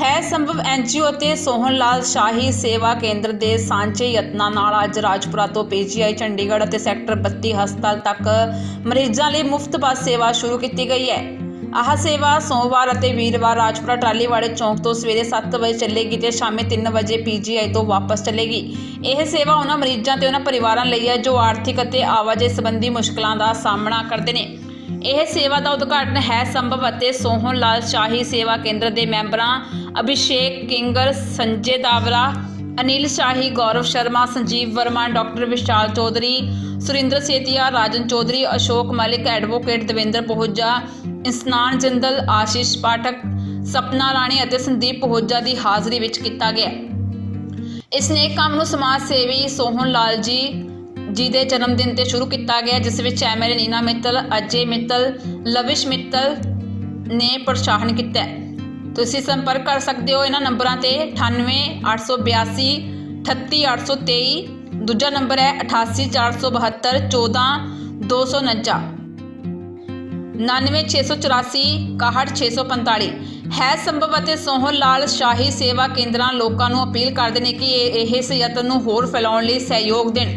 ਹੈ ਸੰਭਵ ਐਨਜੀਓ ਅਤੇ ਸੋਹਨ ਲਾਲ ਸ਼ਾਹੀ ਸੇਵਾ ਕੇਂਦਰ ਦੇ ਸਾਂਝੇ ਯਤਨਾਂ ਨਾਲ ਅੱਜ ਰਾਜਪੁਰਾ ਤੋਂ ਪੀਜੀਆਈ ਚੰਡੀਗੜ੍ਹ ਅਤੇ ਸੈਕਟਰ 32 ਹਸਪਤਾਲ ਤੱਕ ਮਰੀਜ਼ਾਂ ਲਈ ਮੁਫਤ ਬੱਸ ਸੇਵਾ ਸ਼ੁਰੂ ਕੀਤੀ ਗਈ ਹੈ। ਆਹ ਸੇਵਾ ਸੋਮਵਾਰ ਅਤੇ ਵੀਰਵਾਰ ਰਾਜਪੁਰਾ ਟਰਾਲੀਵਾੜੇ ਚੌਂਕ ਤੋਂ ਸਵੇਰੇ 7 ਵਜੇ ਚੱਲੇਗੀ ਤੇ ਸ਼ਾਮੇ 3 ਵਜੇ ਪੀਜੀਆਈ ਤੋਂ ਵਾਪਸ ਚੱਲੇਗੀ। ਇਹ ਸੇਵਾ ਉਹਨਾਂ ਮਰੀਜ਼ਾਂ ਤੇ ਉਹਨਾਂ ਪਰਿਵਾਰਾਂ ਲਈ ਹੈ ਜੋ ਆਰਥਿਕ ਅਤੇ ਆਵਾਜਾਈ ਸੰਬੰਧੀ ਮੁਸ਼ਕਲਾਂ ਦਾ ਸਾਹਮਣਾ ਕਰਦੇ ਨੇ। ਇਹ ਸੇਵਾ ਦਾ ਉਦਘਾਟਨ ਹੈ ਸੰਭਵ ਅਤੇ ਸੋਹਣ ਲਾਲ ਸ਼ਾਹੀ ਸੇਵਾ ਕੇਂਦਰ ਦੇ ਮੈਂਬਰਾਂ ਅਭਿਸ਼ੇਕ ਕਿੰਗਰ, ਸੰਜੇ ਦਾਵਰਾ ਅਨਿਲ ਸ਼ਾਹੀ, ਗੌਰਵ ਸ਼ਰਮਾ, ਸੰਜੀਵ ਵਰਮਾ, ਡਾਕਟਰ ਵਿਸ਼ਾਲ ਚੌਧਰੀ, ਸੁਰਿੰਦਰ ਸੇਤੀਆ, ਰਾਜਨ ਚੌਧਰੀ, ਅਸ਼ੋਕ ਮਲਿਕ, ਐਡਵੋਕੇਟ ਦਵਿੰਦਰ ਪੋਹਜਾ, ਇਸਨਾਨ ਜਿੰਦਲ, ਆਸ਼ੀਸ਼ ਪਾਠਕ, ਸਪਨਾ ਰਾਣੀ ਅਤੇ ਸੰਦੀਪ ਪੋਹਜਾ ਦੀ ਹਾਜ਼ਰੀ ਵਿੱਚ ਕੀਤਾ ਗਿਆ। ਇਸ ਨੇਕ ਕੰਮ ਨੂੰ ਸਮਾਜ ਸੇਵੀ ਸੋਹਣ ਲਾਲ ਜੀ ਜੀ ਦੇ ਜਨਮ ਦਿਨ ਤੇ ਸ਼ੁਰੂ ਕੀਤਾ ਗਿਆ, ਜਿਸ ਵਿੱਚ ਐਮਐਲਏ ਨੀਨਾ ਮਿੱਤਲ, ਅਜੇ ਮਿੱਤਲ, ਲਵਿਸ਼ ਮਿੱਤਲ ਨੇ ਪ੍ਰੋਤਸਾਹਨ ਕੀਤਾ ਤੁਸੀਂ ਸੰਪਰਕ ਕਰ ਸਕਦੇ ਹੋ ਇਹਨਾਂ ਨੰਬਰਾਂ ਤੇ 98882 38823 ਦੂਜਾ ਨੰਬਰ ਹੈ 88472 14249 99684 61645 ਹੈ ਸੰਭਵ ਅਤੇ ਸੋਹਣ ਲਾਲ ਸ਼ਾਹੀ ਸੇਵਾ ਕੇਂਦਰਾਂ ਲੋਕਾਂ ਨੂੰ ਅਪੀਲ ਕਰਦੇ ਨੇ ਕਿ ਇਹ ਇਸ ਯਤਨ ਨੂੰ ਹੋਰ ਫੈਲਾਉਣ ਲਈ ਸਹਿਯੋਗ ਦੇਣ।